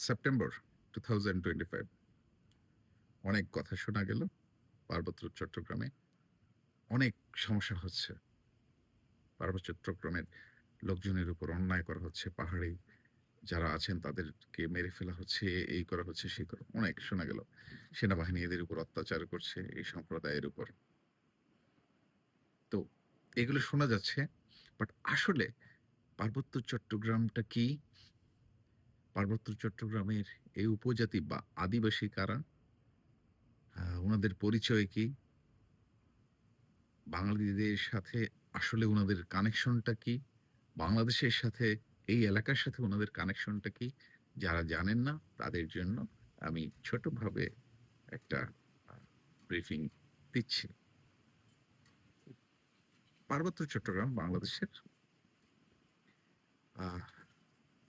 September two thousand twenty five অনেক কথা শোনা গেল পার্বত্য চট্টগ্রামে। অনেক সমস্যা হচ্ছে। পার্বত্য চট্টগ্রামের লোকজনের উপর অন্যায় করা হচ্ছে, পাহাড়ে যারা আছেন তাদেরকে মেরে ফেলা হচ্ছে, এই করা হচ্ছে, সেই করা অনেক শোনা গেল। সেনাবাহিনী এদের উপর অত্যাচার করছে, এই সম্প্রদায়ের উপর। তো এগুলো শোনা যাচ্ছে বাট আসলে পার্বত্য চট্টগ্রামটা কি? পার্বত্য চট্টগ্রামের এই উপজাতি বা আদিবাসী কারা? ওনাদের পরিচয় কি? বাঙালিদের সাথে আসলে ওনাদের কানেকশনটা কি? বাংলাদেশের সাথে, এই এলাকার সাথে ওনাদের কানেকশনটা কি? যারা জানেন না, তাদের জন্য আমি ছোটভাবে একটা ব্রিফিং দিচ্ছি। পার্বত্য চট্টগ্রাম বাংলাদেশের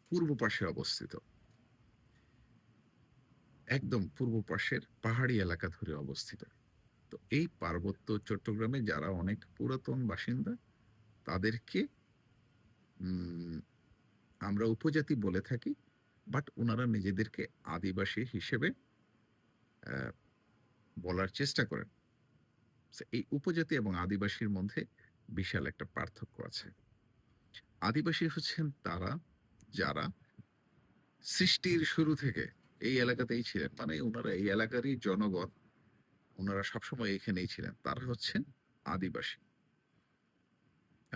পূর্ব পাশে অবস্থিত। একদম পূর্ব পাশের পাহাড়ি এলাকা ধরে অবস্থিত। তো এই পার্বত্য চট্টগ্রামে যারা অনেক পুরাতন বাসিন্দা, তাদেরকে আমরা উপজাতি বলে থাকি, বাট ওনারা নিজেদেরকে আদিবাসী হিসেবে বলার চেষ্টা করেন। এই উপজাতি এবং আদিবাসীর মধ্যে বিশাল একটা পার্থক্য আছে। আদিবাসী হচ্ছেন তারা যারা সৃষ্টির শুরু থেকে এই এলাকাতেই ছিলেন মানে ওনারা এই এলাকারই জনগণ ওনারা সবসময় এখানেই ছিলেন, তারা হচ্ছেন আদিবাসী।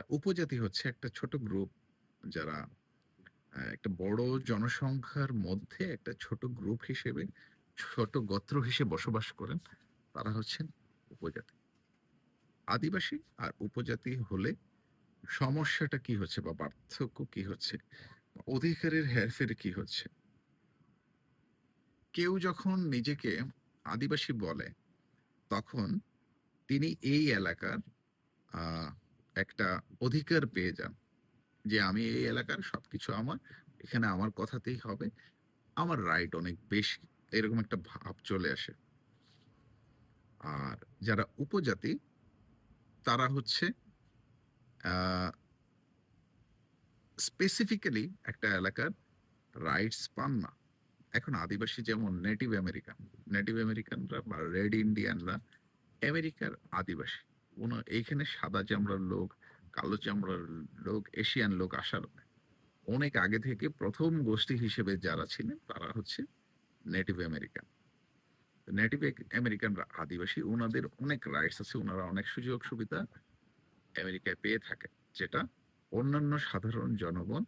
উপজাতি হচ্ছে একটা ছোট গ্রুপ যারা একটা বড় জনসংখ্যার মধ্যে একটা ছোট গ্রুপ হিসেবে, ছোট গোত্র হিসেবে বসবাস করেন, তারা হচ্ছেন উপজাতি। আদিবাসী আর উপজাতি হলে সমস্যাটা কি হচ্ছে বা পার্থক্য কি হচ্ছে অধিকারের হেরফের কি হচ্ছে? কেউ যখন নিজেকে আদিবাসী বলে, তখন তিনি এই এলাকার একটা অধিকার পেয়ে যান যে আমি এই এলাকার সবকিছু আমার, এখানে আমার কথাতেই হবে, আমার রাইট অনেক বেশি, এরকম একটা ভাব চলে আসে। আর যারা উপজাতি, তারা হচ্ছে স্পেসিফিক্যালি একটা এলাকার রাইটস পান না। এখন আদিবাসী যেমন নেটিভ আমেরিকান নেটিভ আমেরিকানরা বা রেড ইন্ডিয়ানরা আমেরিকার আদিবাসী। কোনো এইখানে সাদা চামড়ার লোক, কালো চামড়ার লোক এশিয়ান লোক আসার অনেক আগে থেকে প্রথম গোষ্ঠী হিসেবে যারা ছিলেন তারা হচ্ছে নেটিভ আমেরিকান নেটিভ আমেরিকানরা আদিবাসী ওনাদের অনেক রাইটস আছে ওনারা অনেক সুযোগ সুবিধা আমেরিকায় পেয়ে থাকে, যেটা অন্যান্য সাধারণ জনগণ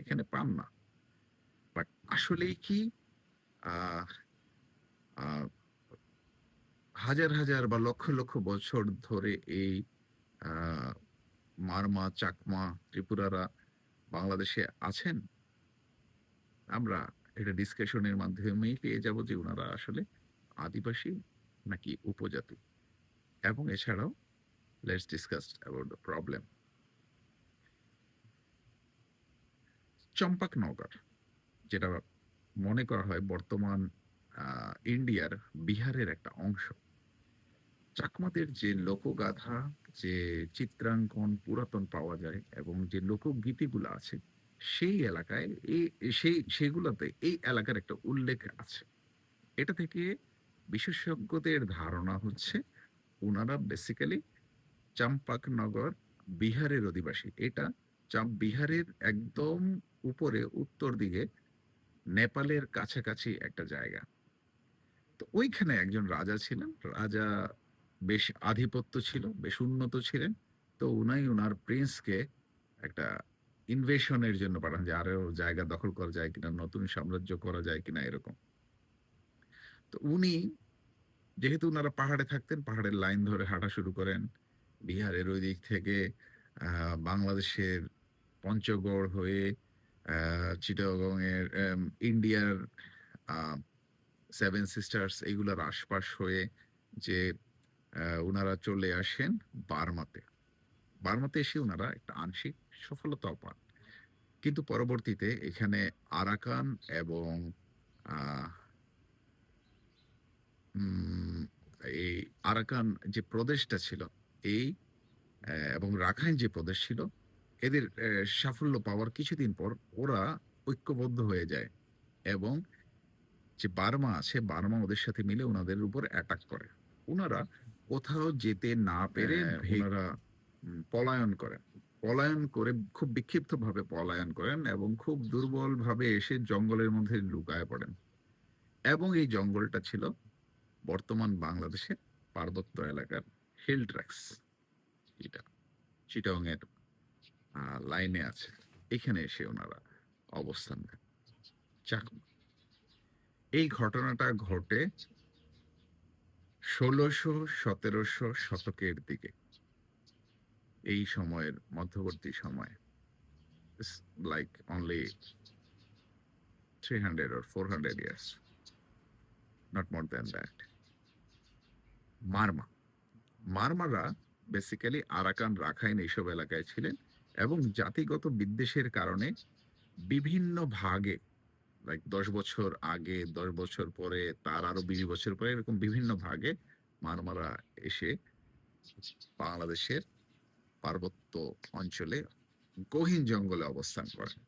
এখানে পান না। বাট আসলেই কি হাজার হাজার বা লক্ষ লক্ষ বছর ধরে এই মারমা, চাকমা, ত্রিপুরারা বাংলাদেশে আছেন, আমরা এটা ডিসকাশনের মাধ্যমেই পেয়ে যাব যে ওনারা আসলে আদিবাসী নাকি উপজাতি। এবং এছাড়াও let's discuss about the problem Champaknagar যেটা মনে করা হয় বর্তমান ইন্ডিয়ার বিহারের একটা অংশ। চাকমাদের যে লোকগাথা, যে চিত্রাঙ্কন পুরাতন পাওয়া যায় এবং যে লোকগীতিগুলো আছে, সেই এলাকায় এই সেই, সেগুলোতে এই এলাকার একটা উল্লেখ আছে। এটা থেকে বিশেষজ্ঞদের ধারণা হচ্ছে ওনারা বেসিক্যালি চাম্পাকনগর বিহারের অধিবাসী। এটা চাম বিহারের একদম উপরে, উত্তর দিকে, নেপালের কাছাকাছি একটা জায়গা। তো ওইখানে একজন রাজা ছিলেন। রাজা বেশ আধিপত্য ছিল, বেশ উন্নত ছিলেন। তো উনাই উনার প্রিন্সকে একটা ইনভেশনের জন্য পাঠান যে আরও জায়গা দখল করা যায় কিনা, নতুন সাম্রাজ্য করা যায় কিনা এরকম। তো উনি, যেহেতু ওনারা পাহাড়ে থাকতেন, পাহাড়ের লাইন ধরে হাঁটা শুরু করেন। বিহারের ওই দিক থেকে বাংলাদেশের পঞ্চগড় হয়ে চিটাগংয়ের ইন্ডিয়ার সেভেন সিস্টার্স এইগুলোর আশপাশ হয়ে যে ওনারা চলে আসেন বার্মাতে। বার্মাতে এসে ওনারা একটা আংশিক সফলতাও পান। কিন্তু পরবর্তীতে এখানে আরাকান এবং এই আরাকান যে প্রদেশটা ছিল, এই এবং রাখাইন যে প্রদেশ ছিল এদের সাফল্য পাওয়ার কিছুদিন পর ওরা ঐক্যবদ্ধ হয়ে যায় এবং যে বার্মা আছে বার্মা ওদের সাথে মিলে ওনাদের উপর অ্যাটাক করে। ওনারা কোথাও যেতে না পেরে হ্যাঁ, ওনারা পলায়ন করেন। পলায়ন করে খুব বিক্ষিপ্ত ভাবে পলায়ন করেন এবং খুব দুর্বল ভাবে এসে জঙ্গলের মধ্যে লুকায় পড়েন এবং এই জঙ্গলটা ছিল বর্তমান বাংলাদেশের পার্বত্য এলাকার হিল ট্র্যাক্স এটা চিটং এর আহ, লাইনে আছে। এখানে এসে ওনারা অবস্থান নেন। চাকমা এই ঘটনাটা ঘটে ষোলোশো সতেরোশো শতকের দিকে। এই সময়ের মধ্যবর্তী সময়। Like only three hundred or four hundred years not more than that Marma. Marmara basically Arakan Rakhine এইসব এলাকায় ছিলেন। এবং জাতিগত বিদ্বেষের কারণে বিভিন্ন ভাগে লাইক দশ বছর আগে, দশ বছর পরে, তার আরও বিশ বছর পরে এরকম বিভিন্ন ভাগে মারমারা এসে বাংলাদেশের পার্বত্য অঞ্চলে গহীন জঙ্গলে অবস্থান করেন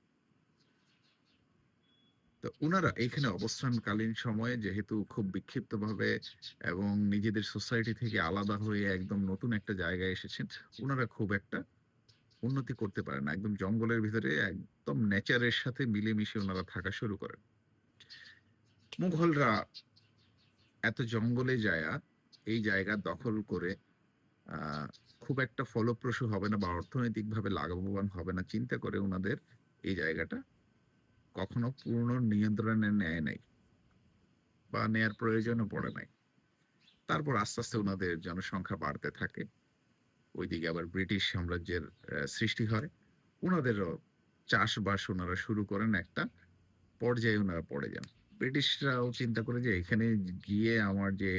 তো ওনারা এখানে অবস্থানকালীন সময়ে যেহেতু খুব বিক্ষিপ্তভাবে এবং নিজেদের সোসাইটি থেকে আলাদা হয়ে একদম নতুন একটা জায়গায় এসেছেন ওনারা খুব একটা উন্নতি করতে পারেন না। একদম জঙ্গলের ভিতরে একদম নেচারের সাথে মিলেমিশে ওনারা থাকা শুরু করেন। মুঘলরা এত জঙ্গলে যায়া, এই জায়গা দখল করে খুব একটা ফলপ্রসূ হবে না বা অর্থনৈতিকভাবে লাভবান হবে না। চিন্তা করে ওনাদের এই জায়গাটা কখনো পূর্ণ নিয়ন্ত্রণে নেয় নাই বা নেয়ার প্রয়োজনও পড়ে নাই। তারপর আস্তে আস্তে ওনাদের জনসংখ্যা বাড়তে থাকে। ওইদিকে আবার ব্রিটিশ সাম্রাজ্যের সৃষ্টি হয়। ওনাদেরও চাষবাস ওনারা শুরু করেন একটা পর্যায়ে ওনারা পড়ে যান। ব্রিটিশরাও চিন্তা করে যে এখানে গিয়ে আমার যে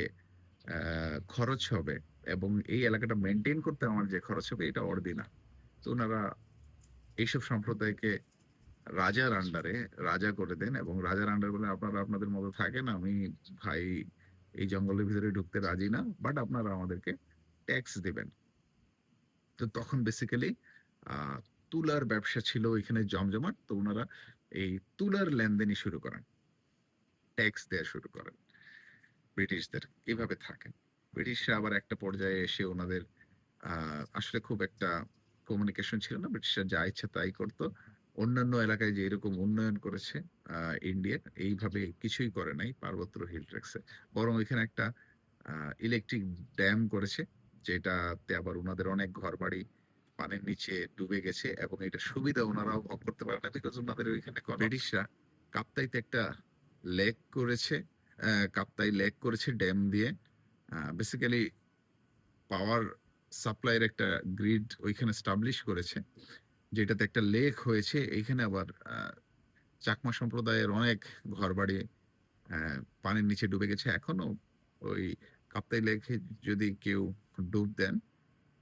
খরচ হবে এবং এই এলাকাটা মেনটেন করতে আমার যে খরচ হবে এটা অর্দিনা তো ওনারা এইসব সম্প্রদায়কে রাজার আন্ডারে রাজা করে দেন এবং রাজার আন্ডার বলে আপনারা আপনাদের মতো থাকেন, আমি ভাই এই জঙ্গলের ভিতরে ঢুকতে রাজি না বাট আপনারা আমাদেরকে ট্যাক্স দিবেন। তো তখন বেসিক্যালি তুলার ব্যবসা ছিল ওইখানে জমজমাট। তো ওনারা এই তুলার লেনদেনই শুরু করেন। ট্যাক্স দেওয়া শুরু করেন। ব্রিটিশদের। এভাবে থাকেন। ব্রিটিশরা আবার একটা পর্যায়ে এসে ওনাদের আসলে খুব একটা কমিউনিকেশন ছিল না। ব্রিটিশরা যা ইচ্ছা তাই করতো। অন্যান্য এলাকায় যে এরকম উন্নয়ন করেছে আহ, ইন্ডিয়ার এইভাবে কিছুই করে নাই পার্বত্য হিল ট্র্যাক্সে বরং এখানে একটা ইলেকট্রিক ড্যাম করেছে। যেটাতে আবার ওনাদের অনেক ঘর বাড়ি পানির নিচে ডুবে গেছে এবং এটা সুবিধা ওনারাও ভোগ করতে পারে না বিকজ ওনাদের ওইখানে ব্রিটিশরা কাপ্তাইতে একটা লেক করেছে কাপ্তাই লেক করেছে ড্যাম দিয়ে। বেসিক্যালি পাওয়ার সাপ্লাইয়ের একটা গ্রিড ওইখানে স্টাবলিশ করেছে, যেটাতে একটা লেক হয়েছে। এইখানে আবার চাকমা সম্প্রদায়ের অনেক ঘরবাড়ি পানির নিচে ডুবে গেছে। এখনও ওই কাপ্তাই লেকে যদি কেউ ডুব দেন,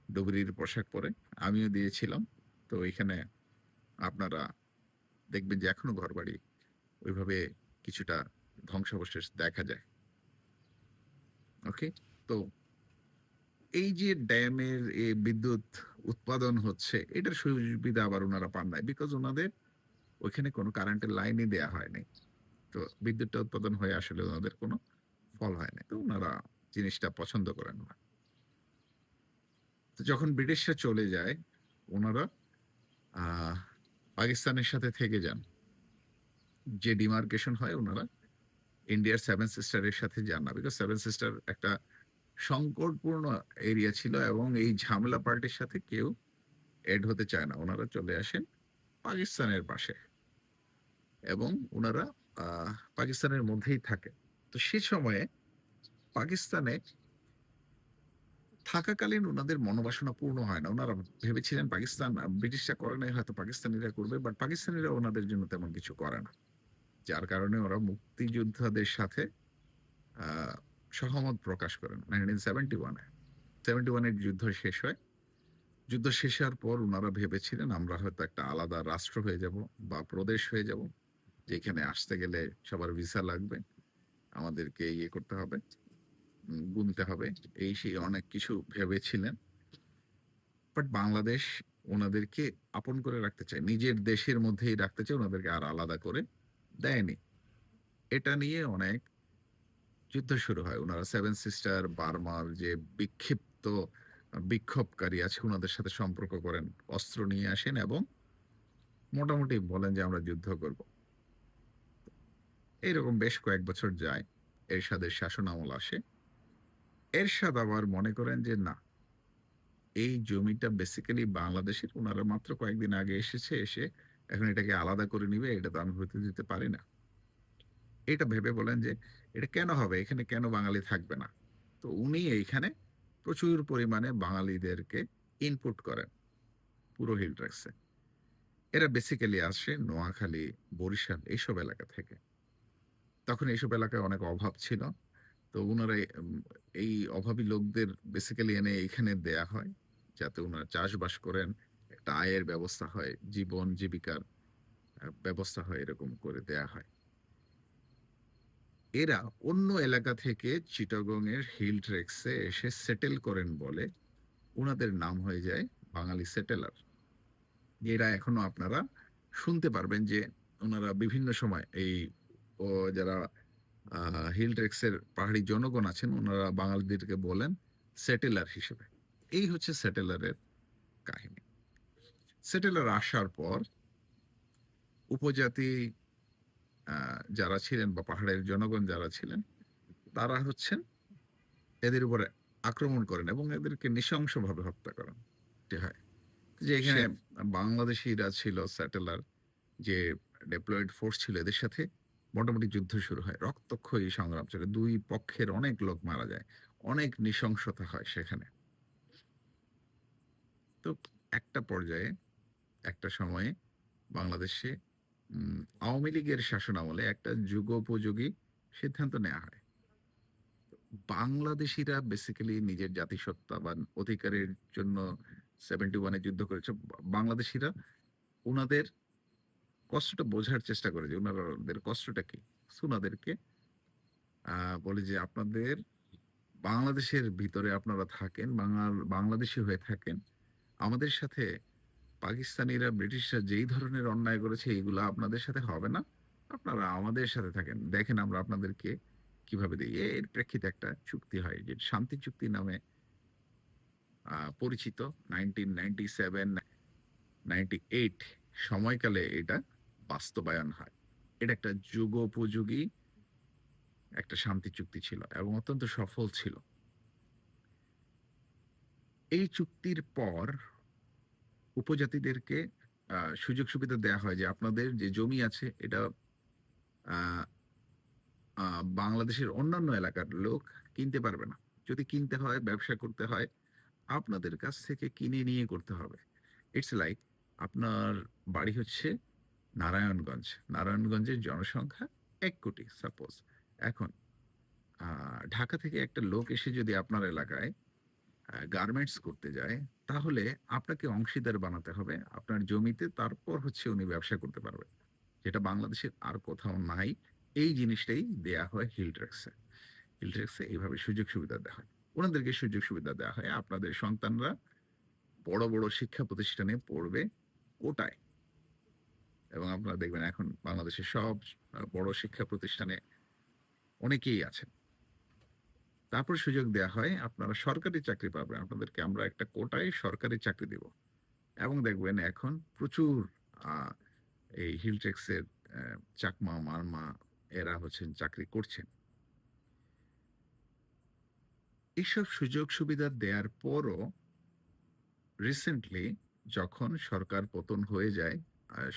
ডুবরির পোশাক পরে, আমিও দিয়েছিলাম। তো এখানে আপনারা দেখবেন যে এখনও ঘরবাড়ি ওইভাবে কিছুটা ধ্বংসাবশেষ দেখা যায়। ওকে? তো এই যে ড্যামের এই বিদ্যুৎ উৎপাদন হচ্ছে, এটার সুবিধা আবার ওনারা পান নাই বিকজ ওনাদের ওইখানে কোনো কারেন্টের লাইনই দেয়া হয়নি। তো বিদ্যুৎটা উৎপাদন হয়ে আসলে ওনাদের কোনো ফল হয় না তো ওনারা জিনিসটা পছন্দ করেন না। তো যখন ব্রিটিশরা চলে যায়, ওনারা পাকিস্তানের সাথে থেকে যান। যে ডিমার্কেশন হয়, ওনারা ইন্ডিয়ার সেভেন সিস্টারের সাথে যান না। বিকজ সেভেন সিস্টার একটা সংকটপূর্ণ এরিয়া ছিল এবং এই ঝামেলা পার্টির সাথে কেউ এড হতে চায় না। ওনারা চলে আসেন পাকিস্তানের পাশে এবং ওনারা পাকিস্তানের মধ্যেই থাকে। তো সে সময়ে পাকিস্তানে থাকাকালীন ওনাদের মনোবাসনা পূর্ণ হয় না। ওনারা ভেবেছিলেন পাকিস্তান, ব্রিটিশরা করে নাই, হয়তো পাকিস্তানিরা করবে বাট পাকিস্তানিরা ওনাদের জন্য তেমন কিছু করে না। যার কারণে ওরা মুক্তিযোদ্ধাদের সাথে সহমত প্রকাশ করেন। নাইনটিন সেভেন্টি ওয়ানে। সেভেন্টি ওয়ানের যুদ্ধ শেষ হয়। যুদ্ধ শেষ হওয়ার পর ওনারা ভেবেছিলেন, আমরা হয়তো একটা আলাদা রাষ্ট্র হয়ে যাব বা প্রদেশ হয়ে যাব, যেখানে আসতে গেলে সবার ভিসা লাগবে, আমাদেরকে ইয়ে করতে হবে। গুনতে হবে এই সেই অনেক কিছু ভেবেছিলেন বাট বাংলাদেশ ওনাদেরকে আপন করে রাখতে চায় নিজের দেশের মধ্যেই রাখতে চায় ওনাদেরকে আর আলাদা করে দেয়নি এটা নিয়ে অনেক যুদ্ধ শুরু হয়। ওনারা সেভেন সিস্টার, বার্মার যে বিক্ষিপ্ত বিক্ষোভকারী আছে ওনাদের সাথে সম্পর্ক করেন। অস্ত্র নিয়ে আসেন এবং মোটামুটি বলেন যে আমরা যুদ্ধ করব। এইরকম বেশ কয়েক বছর যায়। এরশাদের শাসনামল আসে। এরশাদ আবার মনে করেন যে না এই জমিটা বেসিক্যালি বাংলাদেশের। উনারা মাত্র কয়েকদিন আগে এসেছে, এসে এখন এটাকে আলাদা করে নিবে এটা তো আমি হইতে দিতে পারি না। এটা ভেবে বলেন যে এটা কেন হবে? এখানে কেন বাঙালি থাকবে না? তো উনি এইখানে প্রচুর পরিমাণে বাঙালিদেরকে ইনপুট করেন। পুরো হিল ট্র্যাক্সে। এরা বেসিক্যালি আসে নোয়াখালী, বরিশাল এইসব এলাকা থেকে। তখন এইসব এলাকায় অনেক অভাব ছিল। তো ওনারা এই অভাবী লোকদের বেসিক্যালি এনে এইখানে দেয়া হয়। যাতে ওনারা চাষবাস করেন, একটা আয়ের ব্যবস্থা হয়, জীবন জীবিকার ব্যবস্থা হয় এরকম করে দেয়া হয়। এরা অন্য এলাকা থেকে চিটাগং এর হিল ট্রেক্সে এসে সেটেল করেন বলে ওনাদের নাম হয়ে যায় বাঙালি সেটেলার। এরা এখনও আপনারা শুনতে পারবেন যে ওনারা বিভিন্ন সময় এই যারা হিল ট্রেক্সের পাহাড়ি জনগণ আছেন ওনারা বাঙালিদেরকে বলেন সেটেলার হিসেবে। এই হচ্ছে সেটেলারের কাহিনী। সেটেলার আসার পর উপজাতি যারা ছিলেন বা পাহাড়ের জনগণ যারা ছিলেন, তারা হচ্ছেন এদের উপরে আক্রমণ করেন এবং এদেরকে নৃশংসভাবে হত্যা করেন। হয়। যে এখানে বাংলাদেশিরা ছিল স্যাটেলার যে ডেপ্লয়েড ফোর্স ছিল এদের সাথে মোটামুটি যুদ্ধ শুরু হয়। রক্তক্ষয়ী সংগ্রাম চলে। ২ পক্ষের অনেক লোক মারা যায়। অনেক নৃশংসতা হয় সেখানে। তো একটা পর্যায়ে, একটা সময়ে বাংলাদেশে আওয়ামী লীগের শাসনামলে একটা যুগোপযোগী সিদ্ধান্ত নেওয়া হয়। বাংলাদেশিরা বেসিক্যালি নিজের জাতিসত্তা বা অধিকারের জন্য 71 এ যুদ্ধ করেছে। বাংলাদেশিরা উনাদের কষ্টটা বোঝার চেষ্টা করে যে উনাদের কষ্টটা কি? সো উনাদেরকে আ বলে যে আপনাদের বাংলাদেশের ভিতরে আপনারা থাকেন, বাঙাল বাংলাদেশী হয়ে থাকেন। আমাদের সাথে পাকিস্তানিরা, ব্রিটিশরা যেই ধরনের অন্যায় করেছে এগুলা আপনাদের সাথে হবে না। আপনারা আমাদের সাথে থাকেন। দেখেন আমরা আপনাদেরকে কীভাবে দিই এর প্রেক্ষিতে একটা চুক্তি হয় যে শান্তি চুক্তি নামে পরিচিত নাইনটিন নাইনটি সেভেন 1997, 98 সময়কালে এটা বাস্তবায়ন হয়। এটা একটা যুগোপযোগী একটা শান্তি চুক্তি ছিল এবং অত্যন্ত সফল ছিল। এই চুক্তির পর উপজাতিদেরকে সুযোগ সুবিধা দেয়া হয় যে আপনাদের যে জমি আছে এটা বাংলাদেশের অন্যান্য এলাকার লোক কিনতে পারবে না। যদি কিনতে হয়, ব্যবসা করতে হয়, আপনাদের কাছ থেকে কিনে নিয়ে করতে হবে। ইটস লাইক আপনার বাড়ি হচ্ছে নারায়ণগঞ্জ। নারায়ণগঞ্জের জনসংখ্যা এক কোটি সাপোজ। এখন ঢাকা থেকে একটা লোক এসে যদি আপনার এলাকায় গার্মেন্টস করতে যায়, তাহলে আপনাকে অংশীদার বানাতে হবে আপনার জমিতে। তারপর হচ্ছে উনি ব্যবসা করতে পারবে। যেটা বাংলাদেশের আর কোথাও নাই। এই জিনিসটাই দেয়া হয় হিল ট্রেক্সে। হিল ট্রেক্সে এইভাবে সুযোগ সুবিধা দেওয়া হয়। ওনাদেরকে সুযোগ সুবিধা দেওয়া হয়। আপনাদের সন্তানরা বড়, বড় শিক্ষা প্রতিষ্ঠানে পড়বে কোটায়। এবং আপনারা দেখবেন এখন বাংলাদেশের সব বড় শিক্ষা প্রতিষ্ঠানে অনেকেই আছেন। তারপর সুযোগ দেয়া হয় আপনারা সরকারি চাকরি পাবেন। আপনাদেরকে আমরা একটা কোটায় সরকারি চাকরি দিব। এবং দেখবেন এখন প্রচুর এই হিল ট্রেক্সের অ্যা চাকমা, মারমা এরা হচ্ছেন চাকরি করছেন। এইসব সুযোগ সুবিধা দেয়ার পরও রিসেন্টলি যখন সরকার পতন হয়ে যায়,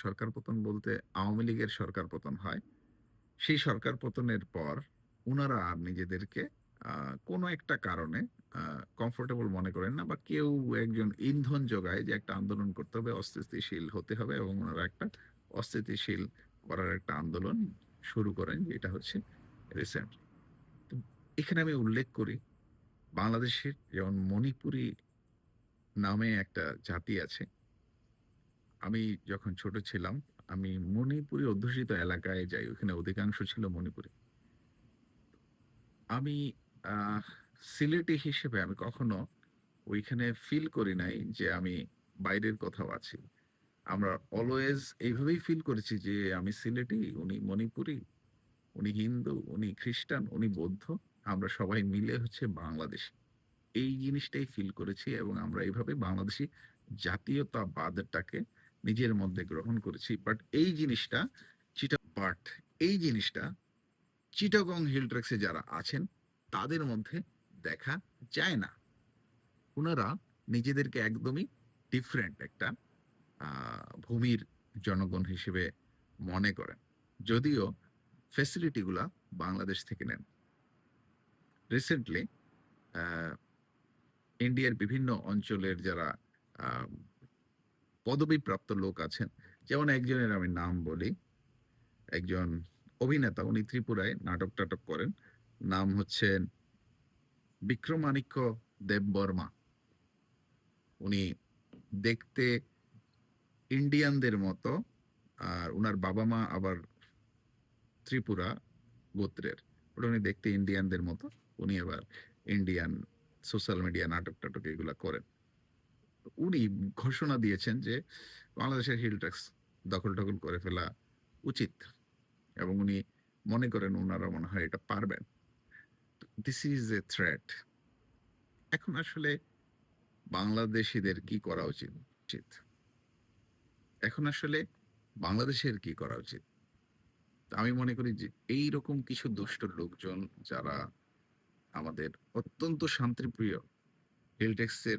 সরকার পতন বলতে আওয়ামী লীগের সরকার পতন হয়। সেই সরকার পতনের পর উনারা আর নিজেদেরকে কোনো একটা কারণে কমফোর্টেবল মনে করেন না বা কেউ একজন ইন্ধন যোগায় যে একটা আন্দোলন করতে হবে, অস্থিতিশীল হতে হবে এবং ওনারা একটা অস্থিতিশীল করার একটা আন্দোলন শুরু করেন যেটা হচ্ছে রিসেন্টলি। এখানে আমি উল্লেখ করি বাংলাদেশের যেমন মণিপুরী নামে একটা জাতি আছে। আমি যখন ছোট ছিলাম, আমি মণিপুরী অধ্যুষিত এলাকায় যাই। ওখানে অধিকাংশ ছিল মণিপুরী। আমি সিলেটি হিসেবে আমি কখনো ওইখানে ফিল করি নাই যে আমি বাইরের কোথাও আছি। আমরা অলওয়েজ এইভাবেই ফিল করেছি যে আমি সিলেটি, উনি মণিপুরি উনি হিন্দু, উনি খ্রিস্টান, উনি বৌদ্ধ। আমরা সবাই মিলে হচ্ছে বাংলাদেশী। এই জিনিসটাই ফিল করেছি এবং আমরা এইভাবে বাংলাদেশী জাতীয়তাবাদটাকে নিজের মধ্যে গ্রহণ করেছি। বাট এই জিনিসটা চিটা বাট এই জিনিসটা চিটাগং হিল ট্রেক্সে যারা আছেন, তাদের মধ্যে দেখা যায় না। ওনারা নিজেদেরকে একদমই ডিফারেন্ট একটা ভূমির জনগণ হিসেবে মনে করেন। যদিও ফেসিলিটিগুলা বাংলাদেশ থেকে নেন। রিসেন্টলি ইন্ডিয়ার বিভিন্ন অঞ্চলের যারা পদবীপ্রাপ্ত লোক আছেন, যেমন একজনের আমি নাম বলি। একজন অভিনেতা উনি ত্রিপুরায় নাটক-টাটক করেন। নাম হচ্ছেন বিক্রমানিক্য দেববর্মা। উনি দেখতে ইন্ডিয়ানদের মতো। আর উনার বাবা-মা আবার ত্রিপুরা গোত্রের। ওটা উনি দেখতে ইন্ডিয়ানদের মতো। উনি আবার ইন্ডিয়ান সোশ্যাল মিডিয়া নাটক-টাটক এগুলা করেন। উনি ঘোষণা দিয়েছেন যে বাংলাদেশের হিল ট্রেক্স দখল-টখল করে ফেলা উচিত। এবং উনি মনে করেন ওনারা মনে হয় এটা পারবেন। This is a threat. এখন আসলে বাংলাদেশিদের কি করা উচিত উচিত? এখন আসলে বাংলাদেশের কি করা উচিত? আমি মনে করি যে এইরকম কিছু দুষ্ট লোকজন যারা আমাদের অত্যন্ত শান্তিপ্রিয় হিল ট্রেক্সের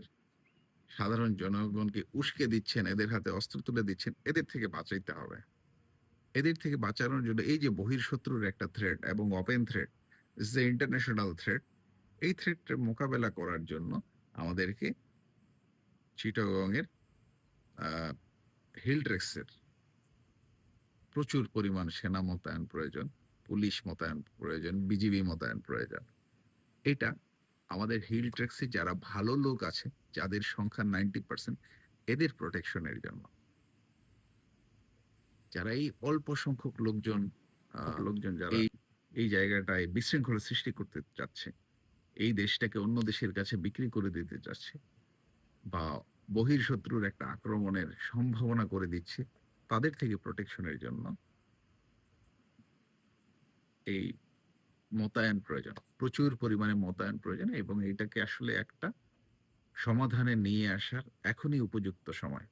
সাধারণ জনগণকে উস্কে দিচ্ছেন, এদের হাতে অস্ত্র তুলে দিচ্ছেন, এদের থেকে বাঁচাইতে হবে। এদের থেকে বাঁচানোর জন্য এই যে বহিঃশত্রুর একটা থ্রেট এবং open it's a international threat. এই থ্রেটটার মোকাবেলা করার জন্য আমাদেরকে চিটাগংয়ের আ হিল ট্রেক্সের প্রচুর পরিমাণ সেনা মোতায়েন প্রয়োজন, পুলিশ মোতায়েন প্রয়োজন, বিজিবি মোতায়েন প্রয়োজন। এটা আমাদের হিল ট্রেক্সে যারা ভালো লোক আছে, যাদের সংখ্যা 90% এদের প্রোটেকশন এর জন্য। যারা এই অল্প সংখ্যক লোকজন লোকজন যারা এই, জায়গাটায় বিশৃঙ্খলা সৃষ্টি করতে চাচ্ছে, এই দেশটাকে অন্য দেশের কাছে বিক্রি করে দিতে চাচ্ছে বা বহিঃশত্রুর একটা আক্রমণের সম্ভাবনা করে দিচ্ছে, তাদের থেকে প্রোটেকশনের জন্য এই মোতায়েন প্রয়োজন। প্রচুর পরিমাণে মোতায়েন প্রয়োজন এবং এটাকে আসলে একটা সমাধানে নিয়ে আসার এখনই উপযুক্ত সময়।